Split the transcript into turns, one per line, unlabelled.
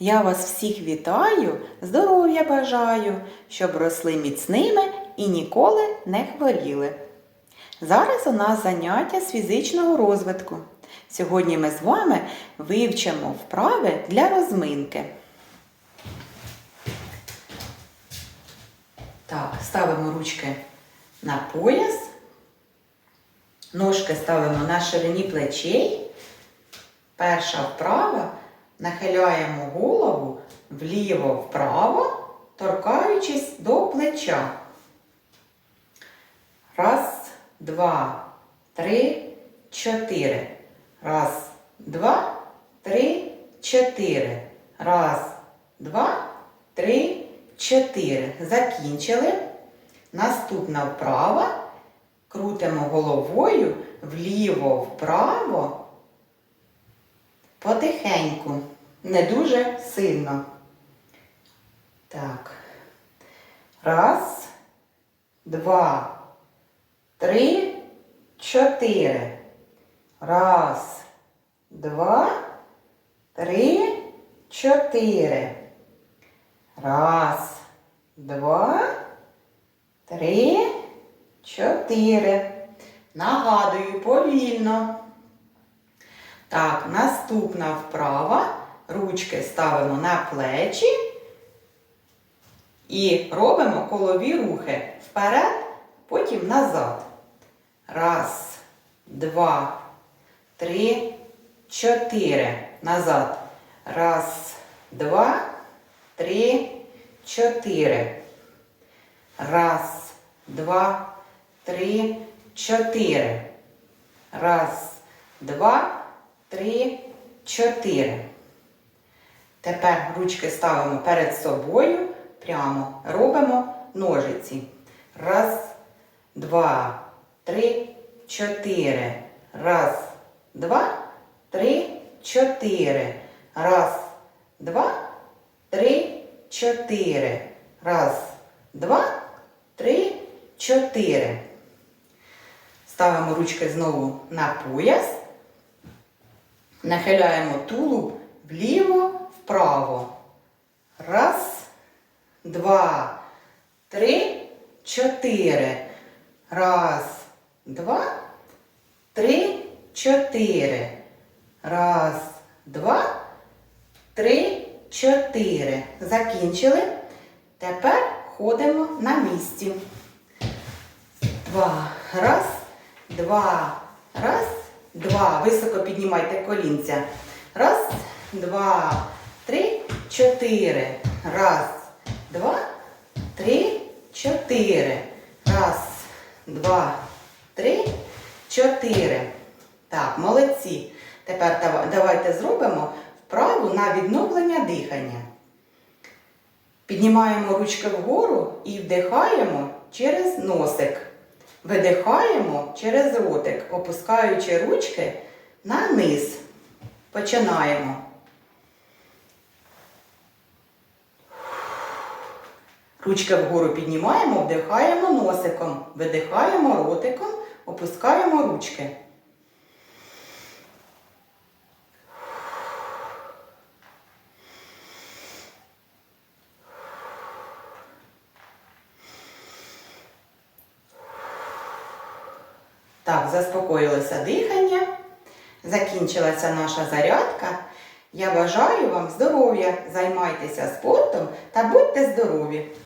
Я вас всіх вітаю, здоров'я бажаю, щоб росли міцними і ніколи не хворіли. Зараз у нас заняття з фізичного розвитку. Сьогодні ми з вами вивчимо вправи для розминки. Так, ставимо ручки на пояс, ножки ставимо на ширині плечей. Перша вправа нахиляємо голову вліво-вправо, торкаючись до плеча. Раз, два, три, чотири. Раз, два, три, чотири. Раз, два, три, чотири. Закінчили. Наступна вправа. Крутимо головою вліво-вправо. Потихеньку, не дуже сильно. Так. Раз, два, три, чотири. Раз, два, три, чотири. Раз, два, три, чотири. Нагадую повільно. Так, наступна вправа. Ручки ставимо на плечі і робимо колові рухи вперед, потім назад. Раз, два, три, чотири. Назад. Раз, два, три, чотири. Раз, два, три, чотири. Раз, два, три, чотири. Тепер ручки ставимо перед собою. Прямо робимо ножиці. Раз, два, три, чотири. Раз, два, три, чотири. Раз, два, три, чотири. Раз, два, три, чотири. Ставимо ручки знову на пояс. Нахиляємо тулуб вліво, вправо. Раз, два, три, чотири. Раз, два, три, чотири. Раз, два, три, чотири. Закінчили. Тепер ходимо на місці. Два. Раз, два, раз, два. Високо піднімайте колінця. Раз, два, чотири. Раз, два, три, чотири. Раз, два, три, чотири. Так, молодці. Тепер давайте зробимо вправу на відновлення дихання. Піднімаємо ручки вгору і вдихаємо через носик. Видихаємо через ротик, опускаючи ручки на низ. Починаємо. Ручки вгору піднімаємо, вдихаємо носиком, видихаємо ротиком, опускаємо ручки. Так, заспокоїлося дихання, закінчилася наша зарядка. Я бажаю вам здоров'я, займайтеся спортом та будьте здорові!